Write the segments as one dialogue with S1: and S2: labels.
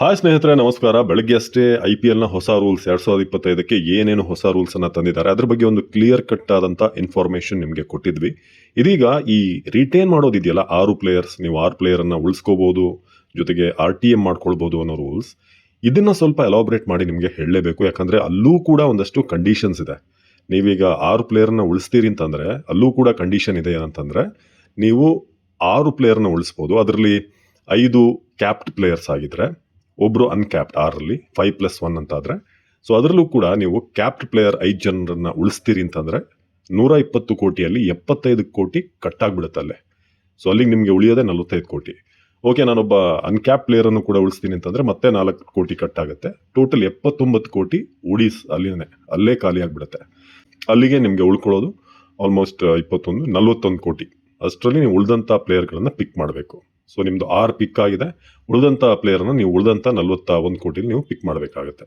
S1: Hi ಸ್ನೇಹಿತರೆ, ನಮಸ್ಕಾರ. ಬೆಳಗ್ಗೆ ಅಷ್ಟೇ ಐ ಪಿ ಎಲ್ನ ಹೊಸ ರೂಲ್ಸ್ ಎರಡ್ ಸಾವಿರದ ಇಪ್ಪತ್ತೈದಕ್ಕೆ ಏನೇನು ಹೊಸ ರೂಲ್ಸ್ ಅನ್ನ ತಂದಿದ್ದಾರೆ, ಅದ್ರ ಬಗ್ಗೆ ಒಂದು ಕ್ಲಿಯರ್ ಕಟ್ ಆದಂತ ಇನ್ಫಾರ್ಮೇಶನ್ ನಿಮಗೆ ಕೊಟ್ಟಿದ್ವಿ. ಇದೀಗ ಈ ರಿಟೈನ್ ಮಾಡೋದಿದೆಯಲ್ಲ ಆರು ಪ್ಲೇಯರ್ಸ್ ನೀವು ಆರು ಪ್ಲೇಯರ್ ಅನ್ನ ಉಳಿಸ್ಕೋಬಹುದು ಜೊತೆಗೆ ಆರ್ ಟಿ ಎಂ ಮಾಡ್ಕೊಳ್ಬಹುದು ಅನ್ನೋ ರೂಲ್ಸ್. ಇದನ್ನ ಸ್ವಲ್ಪ ಎಲಾಬ್ರೇಟ್ ಮಾಡಿ ನಿಮಗೆ ಹೇಳಲೇಬೇಕು. ಯಾಕಂದ್ರೆ ಅಲ್ಲೂ ಕೂಡ ಒಂದಷ್ಟು ಕಂಡೀಷನ್ಸ್ ಇದೆ. ನೀವೀಗ ಆರು ಪ್ಲೇಯರ್ನ ಉಳಿಸ್ತೀರಿ ಅಂತಂದ್ರೆ, ಅಲ್ಲೂ ಕೂಡ ಕಂಡೀಷನ್ ಇದೆ ಏನಂತಂದ್ರೆ, ನೀವು ಆರು ಪ್ಲೇಯರ್ನ ಉಳಿಸ್ಬೋದು. ಅದರಲ್ಲಿ ಐದು ಕ್ಯಾಪ್ಟ್ ಪ್ಲೇಯರ್ಸ್ ಆಗಿದ್ರೆ ಒಬ್ರು ಅನ್ಕ್ಯಾಪ್ಟ್ ಆರಲ್ಲಿ ಫೈವ್ ಪ್ಲಸ್ ಒನ್ ಅಂತ ಆದ್ರೆ ಸೊ ಅದರಲ್ಲೂ ಕೂಡ ನೀವು ಕ್ಯಾಪ್ಟ್ ಪ್ಲೇಯರ್ ಐದು ಜನರನ್ನ ಉಳಿಸ್ತೀರಿ ಅಂತಂದ್ರೆ, ನೂರ ಇಪ್ಪತ್ತು ಕೋಟಿಯಲ್ಲಿ ಎಪ್ಪತ್ತೈದು ಕೋಟಿ ಕಟ್ ಆಗ್ಬಿಡುತ್ತೆ ಅಲ್ಲೇ. ಸೊ ಅಲ್ಲಿಗೆ ನಿಮಗೆ ಉಳಿಯೋದೇ ನಲವತ್ತೈದು ಕೋಟಿ. ಓಕೆ ನಾನೊಬ್ಬ ಅನ್ಕ್ಯಾಪ್ ಪ್ಲೇಯರನ್ನು ಕೂಡ ಉಳಿಸ್ತೀನಿ ಅಂತಂದ್ರೆ ಮತ್ತೆ ನಾಲ್ಕು ಕೋಟಿ ಕಟ್ ಆಗುತ್ತೆ ಟೋಟಲ್ ಎಪ್ಪತ್ತೊಂಬತ್ತು ಕೋಟಿ ಉಳಿಸ್ ಅಲ್ಲಿನೇ, ಅಲ್ಲೇ ಖಾಲಿ ಆಗ್ಬಿಡುತ್ತೆ. ಅಲ್ಲಿಗೆ ನಿಮಗೆ ಉಳ್ಕೊಳ್ಳೋದು ಆಲ್ಮೋಸ್ಟ್ ಇಪ್ಪತ್ತೊಂದು, ನಲ್ವತ್ತೊಂದು ಕೋಟಿ. ಅಷ್ಟರಲ್ಲಿ ನೀವು ಉಳಿದಂಥ ಪ್ಲೇಯರ್ಗಳನ್ನು ಪಿಕ್ ಮಾಡಬೇಕು. ಸೊ ನಿಮ್ದು ಆರು ಪಿಕ್ ಆಗಿದೆ. ಉಳಿದಂಥ ಪ್ಲೇಯರ್ನ ನೀವು ಉಳಿದಂಥ ನಲ್ವತ್ತ ಒಂದು ಕೋಟಿಲಿ ನೀವು ಪಿಕ್ ಮಾಡಬೇಕಾಗುತ್ತೆ.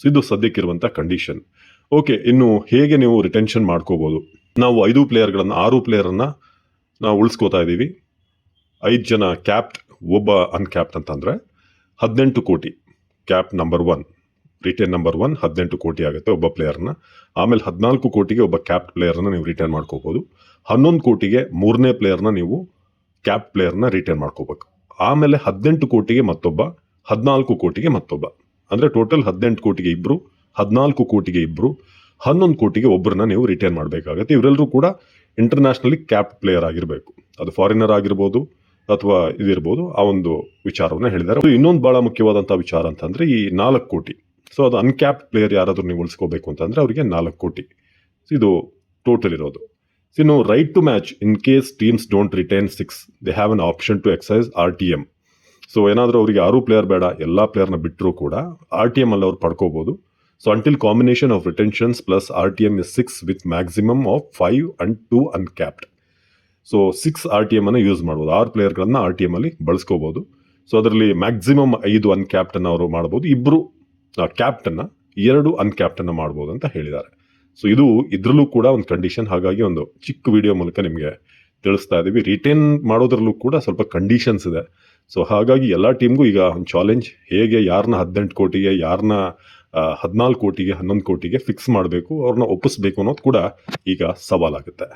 S1: ಸೊ ಇದು ಸದ್ಯಕ್ಕಿರುವಂಥ ಕಂಡೀಷನ್ ಓಕೆ ಇನ್ನು ಹೇಗೆ ನೀವು ರಿಟೆನ್ಷನ್ ಮಾಡ್ಕೋಬೋದು? ನಾವು ಐದು ಪ್ಲೇಯರ್ಗಳನ್ನು ಆರು ಪ್ಲೇಯರನ್ನು ನಾವು ಉಳಿಸ್ಕೋತಾ ಇದ್ದೀವಿ. ಐದು ಜನ ಕ್ಯಾಪ್ಟ್ ಒಬ್ಬ ಅನ್ಕ್ಯಾಪ್ಟ್ ಅಂತಂದರೆ ಹದಿನೆಂಟು crore. Cap number one retain number one ಹದಿನೆಂಟು ಕೋಟಿ ಆಗುತ್ತೆ ಒಬ್ಬ ಪ್ಲೇಯರ್ನ ಆಮೇಲೆ ಹದಿನಾಲ್ಕು ಕೋಟಿಗೆ ಒಬ್ಬ ಕ್ಯಾಪ್ಟ್ ಪ್ಲೇಯರ್ನ ನೀವು ರಿಟೈನ್ ಮಾಡ್ಕೋಬೋದು. ಹನ್ನೊಂದು ಕೋಟಿಗೆ ಮೂರನೇ ಪ್ಲೇಯರ್ನ ನೀವು ಕ್ಯಾಪ್ ಪ್ಲೇಯರ್ನ ರಿಟೈನ್ ಮಾಡ್ಕೋಬೇಕು. ಆಮೇಲೆ ಹದಿನೆಂಟು ಕೋಟಿಗೆ ಮತ್ತೊಬ್ಬ, ಹದಿನಾಲ್ಕು ಕೋಟಿಗೆ ಮತ್ತೊಬ್ಬ. ಅಂದರೆ ಟೋಟಲ್ ಹದಿನೆಂಟು ಕೋಟಿಗೆ ಇಬ್ಬರು ಹದಿನಾಲ್ಕು ಕೋಟಿಗೆ ಇಬ್ಬರು ಹನ್ನೊಂದು ಕೋಟಿಗೆ ಒಬ್ಬರನ್ನ ನೀವು ರಿಟೈನ್ ಮಾಡಬೇಕಾಗತ್ತೆ. ಇವರೆಲ್ಲರೂ ಕೂಡ ಇಂಟರ್ನ್ಯಾಷನಲಿ ಕ್ಯಾಪ್ ಪ್ಲೇಯರ್ ಆಗಿರಬೇಕು. ಅದು ಫಾರಿನರ್ ಆಗಿರ್ಬೋದು ಅಥವಾ ಇದಿರ್ಬೋದು, ಆ ಒಂದು ವಿಚಾರವನ್ನು ಹೇಳಿದ್ದಾರೆ. ಇನ್ನೊಂದು ಭಾಳ ಮುಖ್ಯವಾದಂಥ ವಿಚಾರ ಅಂತಂದರೆ ಈ ನಾಲ್ಕು ಕೋಟಿ. ಸೊ ಅದು ಅನ್ಕ್ಯಾಪ್ ಪ್ಲೇಯರ್ ಯಾರಾದರೂ ನೀವು ಉಳಿಸ್ಕೋಬೇಕು ಅಂತಂದರೆ ಅವರಿಗೆ ನಾಲ್ಕು ಕೋಟಿ. ಇದು ಟೋಟಲ್ ಇರೋದು. So ಇನ್ನು right to match in case teams don't retain six they have have option to exercise R T M so ಏನಾದರೂ ಅವರಿಗೆ ಆರು ಪ್ಲೇಯರ್ ಬೇಡ, ಎಲ್ಲ ಪ್ಲೇಯರ್ನ ಬಿಟ್ಟರೂ ಕೂಡ ಆರ್ ಟಿ ಎಂ ಅಲ್ಲಿ ಅವ್ರು ಪಡ್ಕೋಬಹುದು so until combination of retentions plus R T M is six with maximum of five and two uncapped so six R T M ಅನ್ನು ಯೂಸ್ ಮಾಡ್ಬೋದು. ಆರು ಪ್ಲೇಯರ್ಗಳನ್ನ ಆರ್ ಟಿ ಎಂ ಅಲ್ಲಿ ಬಳಸ್ಕೋಬಹುದು ಸೊ ಅದರಲ್ಲಿ maximum ಐದು ಅನ್ಕ್ಯಾಪ್ಟನ್ನು ಅವರು ಮಾಡ್ಬೋದು. ಇಬ್ರು ಕ್ಯಾಪ್ಟನ್ನು ಎರಡು ಅನ್ಕ್ಯಾಪ್ಟನ್ನು ಮಾಡ್ಬೋದು ಅಂತ ಹೇಳಿದ್ದಾರೆ. ಸೊ ಇದು ಇದ್ರಲ್ಲೂ ಕೂಡ ಒಂದು ಕಂಡೀಷನ್ ಹಾಗಾಗಿ ಒಂದು ಚಿಕ್ಕ ವಿಡಿಯೋ ಮೂಲಕ ನಿಮಗೆ ತಿಳಿಸ್ತಾ ಇದ್ದೀವಿ ರಿಟೈನ್ ಮಾಡೋದ್ರಲ್ಲೂ ಕೂಡ ಸ್ವಲ್ಪ ಕಂಡೀಷನ್ಸ್ ಇದೆ. ಸೊ ಹಾಗಾಗಿ ಎಲ್ಲ ಟೀಮ್ಗೂ ಈಗ ಒಂದು ಚಾಲೆಂಜ್ ಹೇಗೆ ಯಾರನ್ನ ಹದಿನೆಂಟು ಕೋಟಿಗೆ ಯಾರನ್ನ ಹದಿನಾಲ್ಕು ಕೋಟಿಗೆ, ಹನ್ನೊಂದು ಕೋಟಿಗೆ ಫಿಕ್ಸ್ ಮಾಡಬೇಕು, ಅವ್ರನ್ನ ಒಪ್ಪಿಸ್ಬೇಕು ಅನ್ನೋದು ಕೂಡ ಈಗ ಸವಾಲಾಗುತ್ತೆ.